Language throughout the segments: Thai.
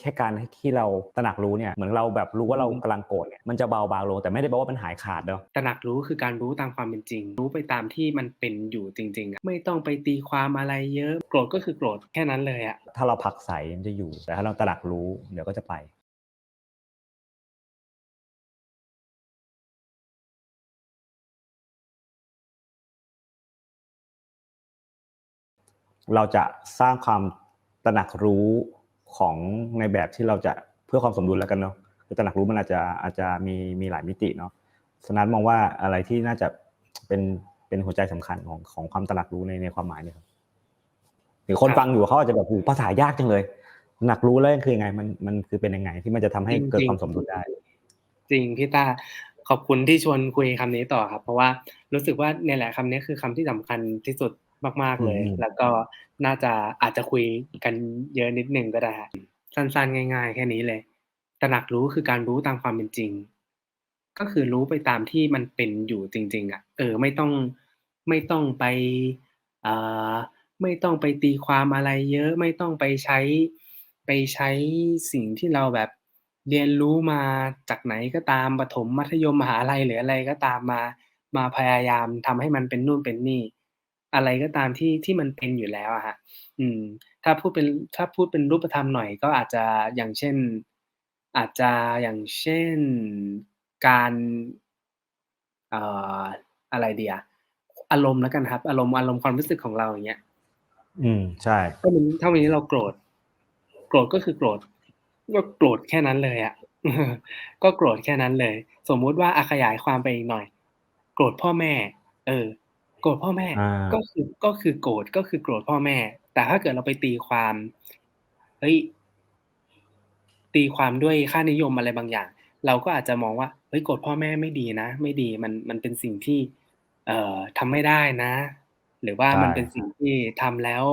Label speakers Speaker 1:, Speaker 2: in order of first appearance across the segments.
Speaker 1: แค่การที่เราตระหนักรู้เนี่ยเหมือนเราแบบรู้ว่าเรากำลังโกรธเนี่ยมันจะเบาบางลงแต่ไม่ได้แปลว่ามันหายขาดเนาะ
Speaker 2: ตระหนักรู้คือการรู้ตามความเป็นจริง รู้ไปตามที่มันเป็นอยู่จริงๆอะไม่ต้องไปตีความอะไรเยอะโกรธก็คือโกรธแค่นั้นเลยอะ
Speaker 1: ถ้าเราผลักใสมันจะอยู่แต่ถ้าเราตระหนักรู้เดี๋ยวก็จะไปเราจะสร้างความตระหนักรู้ ของในแบบที่เราจะเพื่อความสมดุลแล้วกันเนาะคือตระหนักรู้มันอาจจะอาจจะมีมีหลายมิติเนาะฉะนั้นมองว่าอะไรที่น่าจะเป็นเป็นหัวใจสำคัญของของความตระหนักรู้ในในความหมายเนี่ยครับหรือคนฟังอยู่เขาอาจจะแบบโอ้โหภาษายากจังเลยตระหนักรู้แล้วคือยังไงมันมันคือเป็นยังไงที่มันจะทำให้เกิดความสมดุลได้
Speaker 2: จริงพี่ตาขอบคุณที่ชวนคุยคำนี้ต่อครับ เพราะว่ารู้สึกว่าเนี่ยแหละคำนี้คือคำที่สำคัญที่สุดมาก ๆเลย
Speaker 1: อืม
Speaker 2: แล้วก็ น่าจะอาจจะคุยกันเยอะนิดนึงก็ได้ฮะสั้นๆ ง่าย ๆ แค่นี้เลยตระหนักรู้คือการรู้ตามความเป็นจริง ก็คือรู้ไปตามที่มันเป็นอยู่จริง ๆ อะ เออ ไม่ต้องไม่ต้องไปเอ่อไม่ต้องไปตีความอะไรเยอะ ไม่ต้องไปใช้ไปใช้สิ่งที่เราแบบเรียนรู้มาจากไหนก็ตามประถมมัธยมมหาลัยหรืออะไรก็ตามมา มาพยายามทำให้มันเป็นนู่นเป็นนี่ อะไรก็ตามที่ที่มันเป็นอยู่แล้วอะฮะอืม ถ้าพูดเป็นถ้าพูดเป็นรูปธรรมหน่อยก็อาจจะอย่างเช่น อาจจะอย่างเช่นการเอ่ออะไรดีอะอารมณ์แล้วกันครับ อารมณ์อารมณ์ความรู้สึกของเราอย่างเงี้ย
Speaker 1: อืมใช่
Speaker 2: ถ้าวันถ้าวันนี้เราโกรธ โกรธก็คือโกรธก็โกรธแค่นั้นเลยอะก็โกรธแค่นั้นเลย สมมุติว่าอะขยายความไปอีกหน่อย โกรธพ่อแม่ เออ โกรธพ่อแม่
Speaker 1: อ่า
Speaker 2: ก็คือก็คือโกรธก็คือโกรธพ่อแม่ แต่ถ้าเกิดเราไปตีความเฮ้ยตีความด้วยค่านิยมอะไรบางอย่าง เราก็อาจจะมองว่าเฮ้ยโกรธพ่อแม่ไม่ดีนะ ไม่ดีมันมันเป็นสิ่งที่ เอ่อทำไม่ได้นะ หรือว่า
Speaker 1: ใช่
Speaker 2: มันเป็นสิ่งที่ทำแล้ว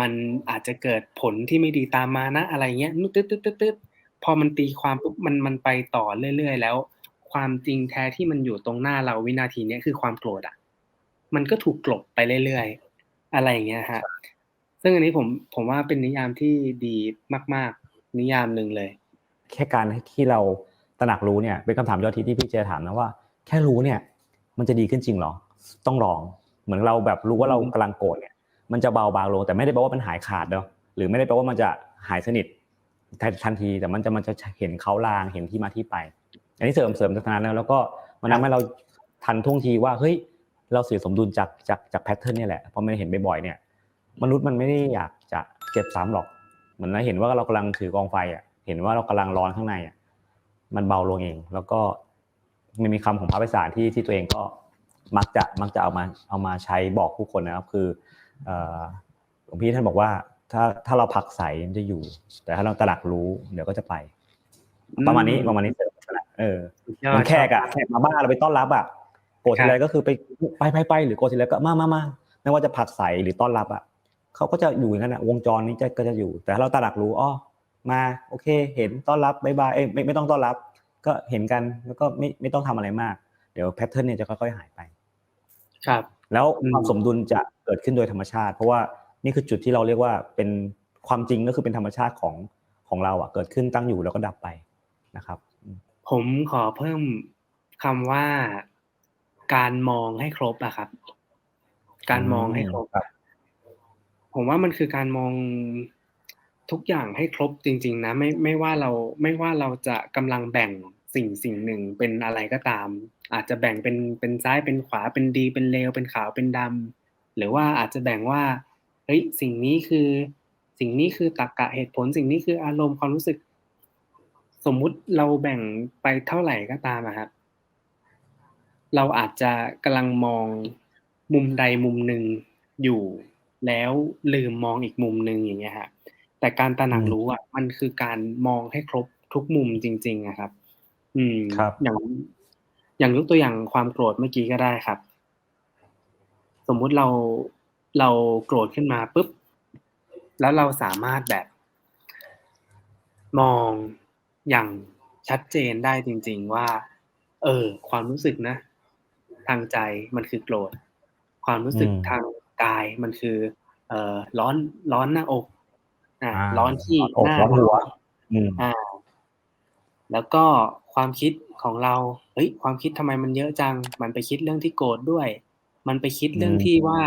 Speaker 2: มันอาจจะเกิดผลที่ไม่ดีตามมานะ อะไรเงี้ยนึกตึ๊ดๆๆๆพอมันตีความปุ๊บมันมันไปต่อเรื่อยๆ แล้ว ความจริงแท้ที่มันอยู่ตรงหน้าเราวินาทีเนี้ยคือความโกรธอะ มันก็ถูกกลบไปเรื่อยๆ อะไรอย่างเงี้ยฮะ ซึ่งอันนี้ผมผมว่าเป็นนิยามที่ดีมาก ๆ นิยามหนึ่งเลย
Speaker 1: แค่การที่เราตระหนักรู้เนี่ยเป็นคำถามยอดฮิตที่พี่เจถามนะว่า แค่รู้เนี่ย มันจะดีขึ้นจริงเหรอ ต้องลอง เหมือนเราแบบรู้ว่าเรา
Speaker 2: อืม
Speaker 1: กำลังโกรธเนี่ย มันจะเบาบางลงแต่ไม่ได้แปลว่ามันหายขาดเนาะหรือไม่ได้แปลว่ามันจะหายสนิททันทีแต่มันจะมันจะเห็นเขาลางเห็นที่มาที่ไป อันนี้เสริมเสริมจากนั้นแล้วแล้วก็มันทำให้เราทันท่วงทีว่าเฮ้ย เราเสียสมดุลจากจากจากแพทเทิร์นนี่แหละพอมันเห็นบ่อยๆเนี่ย มนุษย์มันไม่ได้อยากจะเก็บซ้ำหรอก เหมือนเราเห็นว่าเรากำลังถือกองไฟอะเห็นว่าเรากำลังร้อนข้างในอะมันเบาลงเอง แล้วก็มันมีคำของพระไพศาลที่ที่ตัวเองก็มักจะมักจะเอามาเอามาใช้บอกผู้คนนะครับ คือหลวงพี่ท่านบอกว่า ถ้าถ้าเราผักใสมันจะอยู่ แต่ถ้าเราตรักรู้เดี๋ยวก็จะไป ประมาณนี้ประมาณนี้เสริมนะเออมันแขกอะแขกมาบ้านเราไปต้อนรับอะ โกรธทีไรก็คือไปไปไปไปหรือโกรธทีไรก็มามามาไม่ว่าจะผลักใสหรือต้อนรับอะเขาก็จะอยู่อย่างนั้นอะวงจรนี้จะก็จะอยู่ แต่ถ้าเราตระหนักรู้อ้อมาโอเค เห็นต้อนรับบายบายเอ้ยไม่ไม่ต้องต้อนรับ ก็เห็นกันแล้วก็ไม่ไม่ต้องทำอะไรมาก เดี๋ยวแพทเทิร์นเนี่ยจะค่อยๆหายไป
Speaker 2: ครับ
Speaker 1: แล้ว
Speaker 2: อืม
Speaker 1: ความสมดุลจะเกิดขึ้นโดยธรรมชาติ เพราะว่านี่คือจุดที่เราเรียกว่าเป็นความจริงก็คือเป็นธรรมชาติของของเราอะเกิดขึ้นตั้งอยู่แล้วก็ดับไปนะครับ
Speaker 2: ผมขอเพิ่มคำว่า การมองให้ครบอะครับ การมองให้ครบ
Speaker 1: ครับ
Speaker 2: ผมว่ามันคือการมองทุกอย่างให้ครบจริง ๆ นะ ไม่ไม่ว่าเราไม่ว่าเราจะกำลังแบ่งสิ่งสิ่งหนึ่งเป็นอะไรก็ตาม อาจจะแบ่งเป็นเป็นซ้ายเป็นขวาเป็นดี เป็นเลวเป็นขาวเป็นดำหรือว่าอาจจะแบ่งว่าเฮ้ยสิ่งนี้คือ สิ่งนี้คือตรรกะเหตุผล สิ่งนี้คืออารมณ์ความรู้สึก สมมุติเราแบ่งไปเท่าไหร่ก็ตามอะครับ เราอาจจะกำลังมองมุมใดมุมหนึ่งอยู่ แล้วลืมมองอีกมุมหนึ่งอย่างเงี้ยฮะแต่การตระหนัก
Speaker 1: อืม
Speaker 2: รู้อะมันคือการมองให้ครบทุกมุมจริงๆอะครับ อืม
Speaker 1: ครับ
Speaker 2: อย่าง อย่างยกตัวอย่างความโกรธเมื่อกี้ก็ได้ครับ สมมุติเราเราโกรธขึ้นมาปุ๊บแล้วเราสามารถแบบ มองอย่างชัดเจนได้จริง ๆ ว่า เออ ความรู้สึกนะ ทางใจมันคือโกรธ ความรู้สึก
Speaker 1: อืม
Speaker 2: ทางกายมันคือ เอ่อร้อนร้อนหน้าอกอ่า
Speaker 1: อ่า
Speaker 2: ร้อนที่
Speaker 1: ร้อนอก
Speaker 2: หน้า
Speaker 1: ร้อนหัวอืม
Speaker 2: อ่า แล้วก็ความคิดของเราเฮ้ยความคิดทำไมมันเยอะจัง มันไปคิดเรื่องที่โกรธด้วย มันไปคิดเรื่อง
Speaker 1: อืม
Speaker 2: ที่ว่า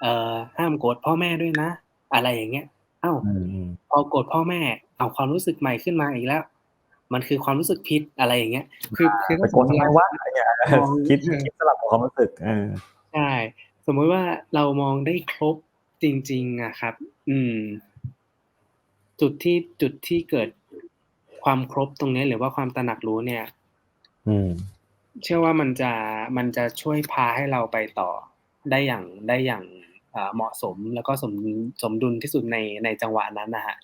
Speaker 2: เอ่อห้ามโกรธพ่อแม่ด้วยนะ อะไรอย่างเงี้ยอ้าว
Speaker 1: อืมอืม
Speaker 2: พอโกรธพ่อแม่อ้าวความรู้สึกใหม่ขึ้นมาอีกแล้ว มันคือความรู้สึกผิดอะไรอย่างเงี้ย คือคือ
Speaker 1: ไป
Speaker 2: ถ้าส
Speaker 1: โก
Speaker 2: ม
Speaker 1: รธ
Speaker 2: มติ
Speaker 1: ทำไม
Speaker 2: เรา
Speaker 1: วะอะไรเงี้ย
Speaker 2: มอง
Speaker 1: คิด
Speaker 2: เออ
Speaker 1: คิดสลับกับความรู้สึกเออ
Speaker 2: ใช่สมมุติว่าเรามองได้ครบจริง ๆอะครับ อืม จุดที่จุดที่เกิดความครบตรงเนี้ยหรือว่าความตระหนักรู้เนี่ย
Speaker 1: อืม
Speaker 2: เชื่อว่ามันจะมันจะช่วยพาให้เราไปต่อได้อย่างได้อย่างอ่าเหมาะสมแล้วก็สมสมดุลที่สุดในในจังหวะนั้นนะฮะ